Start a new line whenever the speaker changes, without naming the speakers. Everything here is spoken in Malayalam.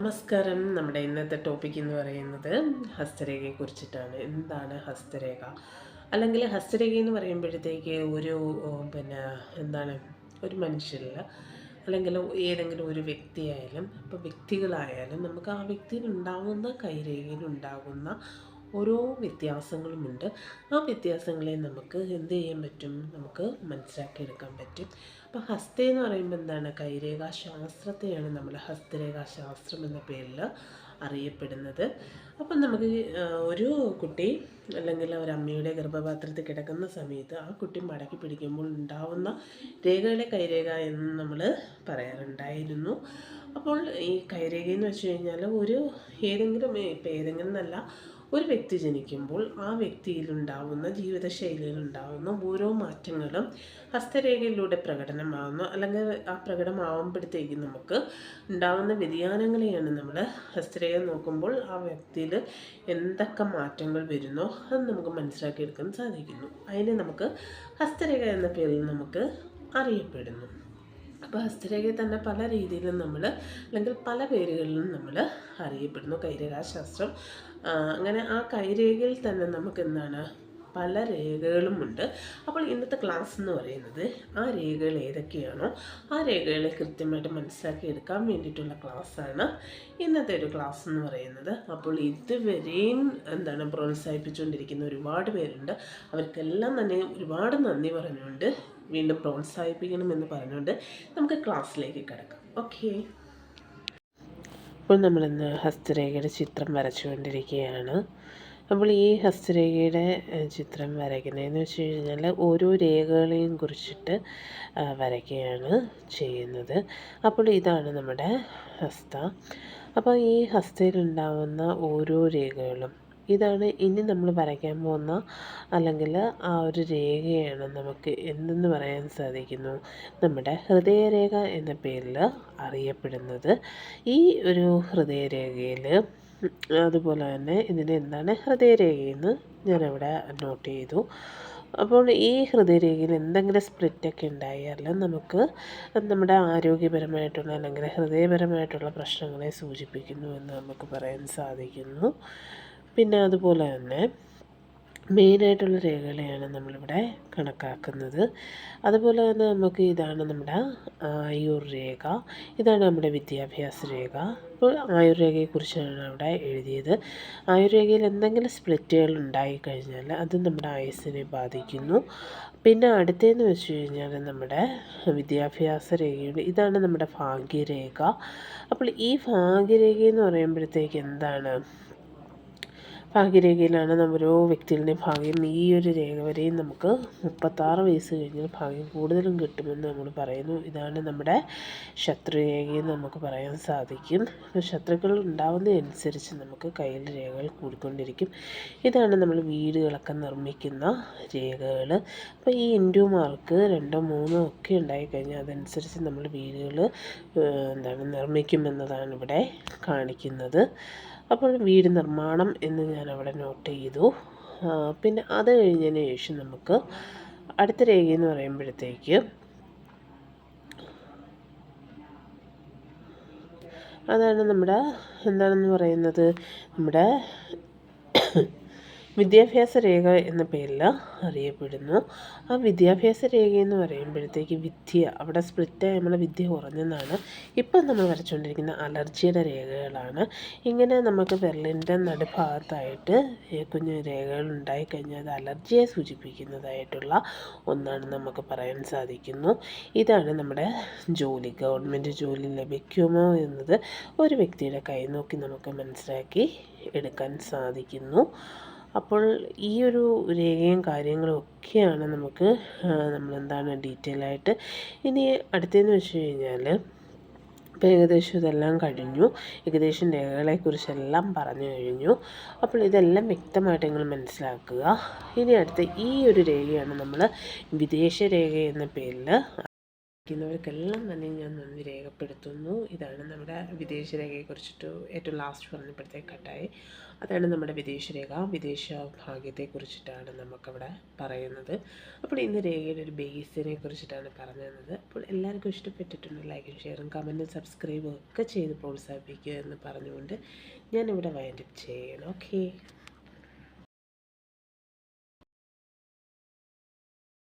നമസ്കാരം. നമ്മുടെ ഇന്നത്തെ ടോപ്പിക് എന്ന് പറയുന്നത് ഹസ്തരേഖയെ കുറിച്ചിട്ടാണ്. എന്താണ് ഹസ്തരേഖ? അല്ലെങ്കിൽ ഹസ്തരേഖ എന്ന് പറയുമ്പോഴത്തേക്ക് ഒരു പിന്നെ എന്താണ്? ഒരു മനുഷ്യരിൽ അല്ലെങ്കിൽ ഏതെങ്കിലും ഒരു വ്യക്തിയായാലും ഇപ്പോൾ വ്യക്തികളായാലും നമുക്ക് ആ വ്യക്തിയിൽ ഉണ്ടാകുന്ന കൈരേഖയിൽ ഉണ്ടാകുന്ന ഓരോ വ്യത്യാസങ്ങളുമുണ്ട്. ആ വ്യത്യാസങ്ങളെ നമുക്ക് എന്ത് ചെയ്യാൻ പറ്റും? നമുക്ക് മനസ്സിലാക്കിയെടുക്കാൻ പറ്റും. അപ്പോൾ ഹസ്ത എന്ന് പറയുമ്പോൾ എന്താണ്? കൈരേഖാ ശാസ്ത്രത്തെയാണ് നമ്മൾ ഹസ്തരേഖാ ശാസ്ത്രം എന്ന പേരിൽ അറിയപ്പെടുന്നത്. അപ്പം നമുക്ക് ഒരു കുട്ടി അല്ലെങ്കിൽ ഒരു അമ്മയുടെ ഗർഭപാത്രത്തിൽ കിടക്കുന്ന സമയത്ത് ആ കുട്ടി മടക്കി പിടിക്കുമ്പോൾ ഉണ്ടാവുന്ന രേഖകളെ കൈരേഖ എന്ന് നമ്മൾ പറയാറുണ്ടായിരുന്നു. അപ്പോൾ ഈ കൈരേഖ എന്ന് വെച്ച് കഴിഞ്ഞാൽ ഒരു ഏതെങ്കിലും ഇപ്പം ഏതെങ്കിലും എന്നല്ല ഒരു വ്യക്തി ജനിക്കുമ്പോൾ ആ വ്യക്തിയിലുണ്ടാവുന്ന ജീവിതശൈലിയിൽ ഉണ്ടാവുന്ന ഓരോ മാറ്റങ്ങളും ഹസ്തരേഖയിലൂടെ പ്രകടനമാകുന്നു അല്ലെങ്കിൽ ആ പ്രകടമാവുമ്പോഴത്തേക്കും നമുക്ക് ഉണ്ടാവുന്ന വ്യതിയാനങ്ങളെയാണ് നമ്മൾ ഹസ്തരേഖ നോക്കുമ്പോൾ ആ വ്യക്തിയിൽ എന്തൊക്കെ മാറ്റങ്ങൾ വരുന്നോ അത് നമുക്ക് മനസ്സിലാക്കിയെടുക്കാൻ സാധിക്കുന്നു. അതിനെ നമുക്ക് ഹസ്തരേഖ എന്ന പേരിൽ നമുക്ക് അറിയപ്പെടുന്നു. അപ്പോൾ ഹസ്തരേഖയെ തന്നെ പല രീതിയിലും നമ്മൾ അല്ലെങ്കിൽ പല പേരുകളിലും നമ്മൾ അറിയപ്പെടുന്നു. കൈരേഖാശാസ്ത്രം അങ്ങനെ ആ കൈരേഖയിൽ തന്നെ നമുക്ക് എന്താണ്? പല രേഖകളുമുണ്ട് അപ്പോൾ ഇന്നത്തെ ക്ലാസ് എന്ന് പറയുന്നത് ആ രേഖകൾ ഏതൊക്കെയാണോ ആ രേഖകളെ കൃത്യമായിട്ട് മനസ്സിലാക്കി എടുക്കാൻ വേണ്ടിയിട്ടുള്ള ക്ലാസ്സാണ് ഇന്നത്തെ ഒരു ക്ലാസ് എന്ന് പറയുന്നത്. അപ്പോൾ ഇതുവരെയും എന്താണ് പ്രോത്സാഹിപ്പിച്ചുകൊണ്ടിരിക്കുന്ന ഒരുപാട് പേരുണ്ട്. അവർക്കെല്ലാം തന്നെ ഒരുപാട് നന്ദി പറഞ്ഞുകൊണ്ട് വീണ്ടും പ്രോത്സാഹിപ്പിക്കണമെന്ന് പറഞ്ഞുകൊണ്ട് നമുക്ക് ക്ലാസ്സിലേക്ക് കിടക്കാം. ഓക്കെ അപ്പോൾ നമ്മളിന്ന് ഹസ്തരേഖയുടെ ചിത്രം വരച്ചുകൊണ്ടിരിക്കുകയാണ്. അപ്പോൾ ഈ ഹസ്തരേഖയുടെ ചിത്രം വരയ്ക്കുന്നതെന്ന് വെച്ച് കഴിഞ്ഞാൽ ഓരോ രേഖകളെയും കുറിച്ചിട്ട് വരയ്ക്കുകയാണ് ചെയ്യുന്നത്. അപ്പോൾ ഇതാണ് നമ്മുടെ ഹസ്ത. അപ്പോൾ ഈ ഹസ്തയിലുണ്ടാവുന്ന ഓരോ രേഖകളും ഇതാണ് ഇനി നമ്മൾ വരയ്ക്കാൻ പോകുന്ന അല്ലെങ്കിൽ ആ ഒരു രേഖയാണ് നമുക്ക് എന്തെന്ന് പറയാൻ സാധിക്കുന്നു. നമ്മുടെ ഹൃദയരേഖ എന്ന പേരിൽ അറിയപ്പെടുന്നത്. ഈ ഒരു ഹൃദയരേഖയിൽ അതുപോലെ തന്നെ ഇതിന് എന്താണ് ഹൃദയരേഖയെന്ന് ഞാനിവിടെ നോട്ട് ചെയ്തു. അപ്പോൾ ഈ ഹൃദയരേഖയിൽ എന്തെങ്കിലും സ്പ്ലിറ്റൊക്കെ ഉണ്ടായാൽ നമുക്ക് നമ്മുടെ ആരോഗ്യപരമായിട്ടുള്ള അല്ലെങ്കിൽ ഹൃദയപരമായിട്ടുള്ള പ്രശ്നങ്ങളെ സൂചിപ്പിക്കുന്നു എന്ന് നമുക്ക് പറയാൻ സാധിക്കുന്നു. പിന്നെ അതുപോലെ തന്നെ മെയിനായിട്ടുള്ള രേഖകളെയാണ് നമ്മളിവിടെ കണക്കാക്കുന്നത്. അതുപോലെ തന്നെ നമുക്ക് ഇതാണ് നമ്മുടെ ആയുർ രേഖ ഇതാണ് നമ്മുടെ വിദ്യാഭ്യാസ രേഖ. അപ്പോൾ ആയുർ രേഖയെക്കുറിച്ചാണ് അവിടെ എഴുതിയത്. ആയുർ രേഖയിൽ എന്തെങ്കിലും സ്പ്ലിറ്റുകൾ ഉണ്ടായിക്കഴിഞ്ഞാൽ അത് നമ്മുടെ ആയുസ്സിനെ ബാധിക്കുന്നു. പിന്നെ അടുത്തതെന്ന് വെച്ച് കഴിഞ്ഞാൽ നമ്മുടെ വിദ്യാഭ്യാസ രേഖയുടെ ഇതാണ് നമ്മുടെ ഭാഗ്യരേഖ. അപ്പോൾ ഈ ഭാഗ്യരേഖ എന്ന് പറയുമ്പോഴത്തേക്ക് എന്താണ് ഭാഗ്യരേഖയിലാണ് നമ്മൾ ഓരോ വ്യക്തികളുടെയും ഭാഗ്യം. ഈ ഒരു രേഖ വരെയും നമുക്ക് മുപ്പത്താറ് വയസ്സ് കഴിഞ്ഞാൽ ഭാഗ്യം കൂടുതലും കിട്ടുമെന്ന് നമ്മൾ പറയുന്നു. ഇതാണ് നമ്മുടെ ശത്രുരേഖയെന്ന് നമുക്ക് പറയാൻ സാധിക്കും. ശത്രുക്കൾ ഉണ്ടാവുന്നതനുസരിച്ച് നമുക്ക് കയ്യിൽ രേഖകൾ കൂടിക്കൊണ്ടിരിക്കും ഇതാണ് നമ്മൾ വീടുകളൊക്കെ നിർമ്മിക്കുന്ന രേഖകൾ. അപ്പോൾ ഈ ഇൻഡു മാർക്ക് രണ്ടോ മൂന്നോ ഒക്കെ ഉണ്ടായിക്കഴിഞ്ഞാൽ അതനുസരിച്ച് നമ്മൾ വീടുകൾ എന്താണ് നിർമ്മിക്കുമെന്നതാണ് ഇവിടെ കാണിക്കുന്നത്. അപ്പോൾ വീട് നിർമ്മാണം എന്ന് ഞാൻ അവിടെ നോട്ട് ചെയ്തു പിന്നെ അത് കഴിഞ്ഞതിന് ശേഷം നമുക്ക് അടുത്ത രേഖ എന്ന് പറയുമ്പോഴത്തേക്ക് അതാണ് നമ്മുടെ എന്താണെന്ന് പറയുന്നത്? നമ്മുടെ വിദ്യാഭ്യാസ രേഖ എന്ന പേരിൽ അറിയപ്പെടുന്നു. ആ വിദ്യാഭ്യാസ രേഖ എന്ന് പറയുമ്പോഴത്തേക്ക് വിദ്യ അവിടെ സ്പ്ലിറ്റായി നമ്മളെ വിദ്യ കുറഞ്ഞെന്നാണ് ഇപ്പം നമ്മൾ വരച്ചുകൊണ്ടിരിക്കുന്ന അലർജിയുടെ രേഖകളാണ്. ഇങ്ങനെ നമുക്ക് വിരലിന്റെ നടുഭാഗത്തായിട്ട് കുഞ്ഞു രേഖകൾ ഉണ്ടായിക്കഴിഞ്ഞാൽ അത് അലർജിയെ സൂചിപ്പിക്കുന്നതായിട്ടുള്ള ഒന്നാണ് നമുക്ക് പറയാൻ സാധിക്കുന്നു. ഇതാണ് നമ്മുടെ ജോലി. ഗവൺമെന്റ് ജോലി ലഭിക്കുമോ എന്നത് ഒരു വ്യക്തിയുടെ കൈ നോക്കി നമുക്ക് മനസ്സിലാക്കി എടുക്കാൻ സാധിക്കുന്നു. അപ്പോൾ ഈ ഒരു രേഖയും കാര്യങ്ങളും ഒക്കെയാണ് നമുക്ക് നമ്മളെന്താണ് ഡീറ്റെയിൽ ആയിട്ട് ഇനി അടുത്തതെന്ന് വെച്ച് കഴിഞ്ഞാൽ ഇപ്പോൾ ഏകദേശം ഇതെല്ലാം കഴിഞ്ഞു. ഏകദേശം രേഖകളെക്കുറിച്ചെല്ലാം പറഞ്ഞു കഴിഞ്ഞു. അപ്പോൾ ഇതെല്ലാം വ്യക്തമായിട്ട് നിങ്ങൾ മനസ്സിലാക്കുക. ഇനി അടുത്ത ഈ ഒരു രേഖയാണ് നമ്മൾ വിദേശ രേഖ എന്ന പേരിൽ ിക്കുന്നവർക്കെല്ലാം തന്നെ ഞാൻ നന്ദി രേഖപ്പെടുത്തുന്നു. ഇതാണ് നമ്മുടെ വിദേശ രേഖയെക്കുറിച്ചിട്ട് ഏറ്റവും ലാസ്റ്റ് പറഞ്ഞപ്പോഴത്തേക്ക് കട്ടായി. അതാണ് നമ്മുടെ വിദേശ വിദേശരേഖ. വിദേശ ഭാഗ്യത്തെക്കുറിച്ചിട്ടാണ് നമുക്കവിടെ പറയുന്നത്. അപ്പോൾ ഇന്ന് രേഖയുടെ ഒരു ബേസിനെ കുറിച്ചിട്ടാണ് പറഞ്ഞു തന്നത് അപ്പോൾ എല്ലാവർക്കും ഇഷ്ടപ്പെട്ടിട്ടുണ്ട് ലൈക്കും ഷെയറും കമന്റും സബ്സ്ക്രൈബും ഒക്കെ ചെയ്ത് പ്രോത്സാഹിപ്പിക്കുക എന്ന് പറഞ്ഞുകൊണ്ട് ഞാനിവിടെ വൈൻഡപ്പ് ചെയ്യണം. ഓക്കേ.